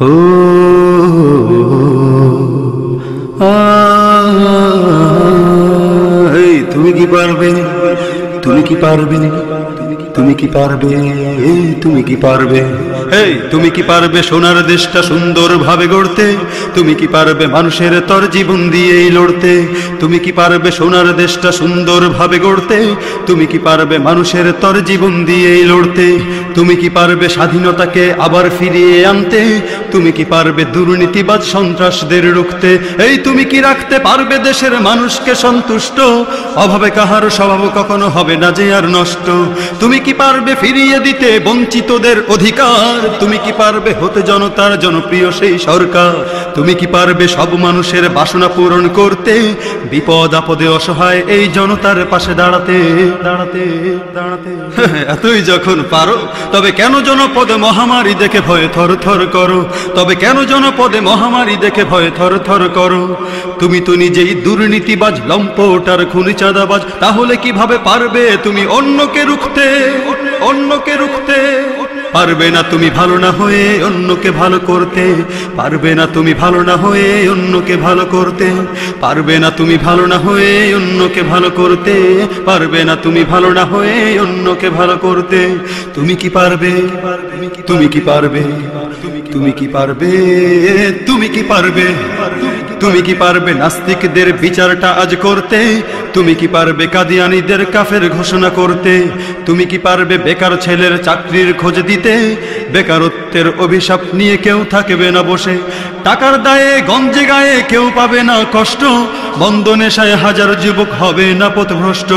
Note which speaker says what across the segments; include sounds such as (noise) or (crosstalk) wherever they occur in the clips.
Speaker 1: ও তুমি কি পারবে? তুমি কি পারবে? তুমি কি পারবে? এই, তুমি কি পারবে? এই, তুমি কি পারবে সোনার দেশটা সুন্দর ভাবে গড়তে? তুমি কি পারবে মানুষের তর জীবন দিয়েই লড়তে? তুমি কি পারবে সোনার দেশটা সুন্দর ভাবে গড়তে? তুমি কি পারবে মানুষের তর জীবন দিয়েই লড়তে? তুমি কি পারবে স্বাধীনতাকে আবার ফিরিয়ে আনতে? তুমি কি পারবে দুর্নীতিবাদ সন্ত্রাসদের রুখতে? এই তুমি কি রাখতে পারবে দেশের মানুষকে সন্তুষ্ট? অভাবে কাহার স্বভাব কখনো হবে না যে আর নষ্ট। তুমি কি পারবে ফিরিয়ে দিতে বঞ্চিতদের অধিকার? তুমি কি পারবে হতে জনতার জনপ্রিয় সেই সরকার? তুমি কি পারবে সব মানুষের বাসনা পূরণ করতে? বিপদ আপদে অসহায় এই জনতার পাশে দাঁড়াতে দাঁড়াতে দাঁড়াতে। (laughs) এতই যখন পারো তবে কেন জনপদে মহামারী দেখে ভয়ে থর থর করো? তবে কেন জনপদে মহামারী দেখে ভয়ে থর থর করো? তুমি তো নিজেই দুর্নীতিবাজ লম্পটার খুনি চাঁদাবাজ, তাহলে কীভাবে পারবে তুমি অন্যকে রুখতে? অন্যকে রুখতে? পারবে না তুমি ভালো না হয়ে অন্যকে ভালো করতে। পারবে না তুমি ভালো না হয়ে অন্যকে ভালো করতে। পারবে না তুমি ভালো না হয়ে অন্যকে ভালো করতে। পারবে না তুমি ভালো না হয়ে অন্যকে ভালো করতে। তুমি কি পারবে? তুমি কি পারবে? তুমি কি পারবে? তুমি কি পারবে? পারবে নাস্তিকদের বিচারটা আজ করতে? তুমি কি পারবে কাদিয়ানিদের কাফের ঘোষণা করতে? তুমি কি পারবে বেকার ছেলের চাকরির খোঁজ দিতে? বেকারত্বের অভিশাপ নিয়ে কেউ থাকবে না বসে। টাকার দায়ে, গঞ্জে গায়ে কেউ পাবে না কষ্ট। বন্ধ নেশায় হাজার যুবক হবে না পথভ্রষ্ট।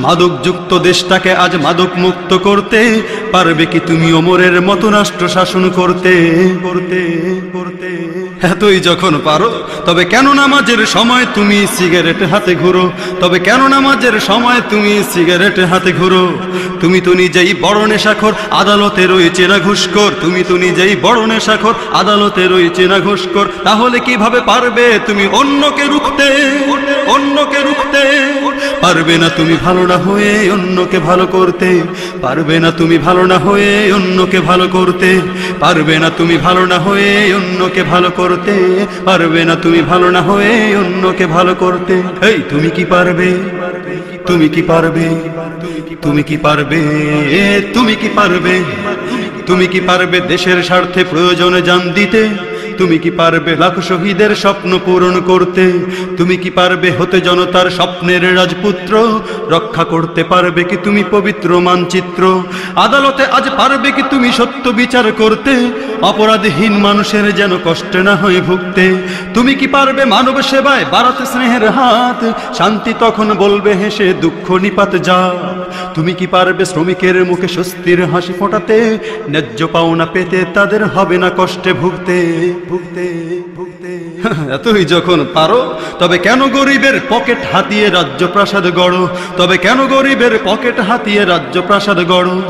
Speaker 1: মাদকযুক্ত দেশটাকে আজ মাদক মুক্ত করতে। পারবে কি তুমি ওমরের মতো রাষ্ট্র শাসন করতে? করতে করতে। এতই যখন পারো, তবে কেন নামাজের সময় তুমি সিগারেট হাতে ঘুরো? তবে কেন নামাজের সময় তুমি সিগারেট হাতে ঘুরো? তুমি তো নিজেই বড় নেশাখর, আদালতে রয়েছে না ঘুষখোর। তুমি তো নিজেই বড় নেশাখর, আদালতে রয়েছে না ঘুষখোর। তাহলে কীভাবে পারবে তুমি অন্যকে রুখতে? অন্যকে রুখতে? পারবে না তুমি ভালো না হয়ে অন্যকে ভালো করতে। পারবে না তুমি ভালো না হয়ে অন্যকে ভালো করতে। পারবে না তুমি ভালো না হয়ে অন্যকে ভালো করতে। পারবে না তুমি ভালো না হয়ে অন্যকে ভালো করতে। এই, তুমি কি পারবে? তুমি কি পারবে? তুমি কি পারবে? তুমি কি পারবে? তুমি কি পারবে? দেশের স্বার্থে প্রয়োজনে যান দিতে? তুমি কি পারবে লাখ শহীদের স্বপ্ন পূরণ করতে? তুমি কি পারবে হতে জনতার স্বপ্নের রাজপুত্র? রক্ষা করতে পারবে কি তুমি পবিত্র মানচিত্র? আদালতে আজ পারবে কি তুমি সত্য বিচার করতে? অপরাধহীন মানুষের যেন কষ্ট না হয়ে ভুগতে। তুমি কি পারবে মানব সেবায় বাড়াতে স্নেহের হাত? শান্তি তখন বলবে হেসে দুঃখ নিপাত যা। তুমি কি পারবে শ্রমিকের মুখে স্বস্তির হাসি ফোটাতে? ন্যায্য পাওনা পেতে তাদের হবে না কষ্টে ভুগতে। এতই (laughs) যখন পারো, তবে কেন গরিবের পকেট হাতিয়ে রাজ্য প্রাসাদ গড়ো? তবে কেন গরিবের পকেট হাতিয়ে রাজ্য প্রাসাদ গড়ো?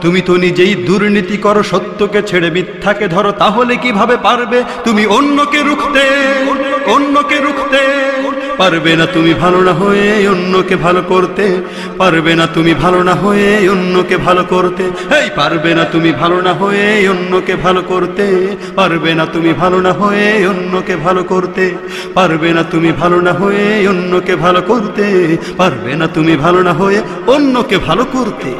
Speaker 1: তুমি তো নিজেই দুর্নীতি করো, সত্যকে ছেড়ে মিথ্যাকে ধরো, তাহলে কীভাবে পারবে? তুমি অন্যকে রুখতে অন্যকে রুখতে। পারবে না তুমি ভালো না হয়ে অন্যকে ভালো করতে, পারবে না তুমি ভালো না হয়ে অন্যকে ভালো করতে। এই পারবে না তুমি ভালো না হয়ে অন্যকে ভালো করতে, পারবে না তুমি ভালো না হয়ে অন্যকে ভালো করতে। পারবে না তুমি ভালো না হয়ে অন্যকে ভালো করতে, পারবে না তুমি ভালো না হয়ে অন্যকে ভালো করতে।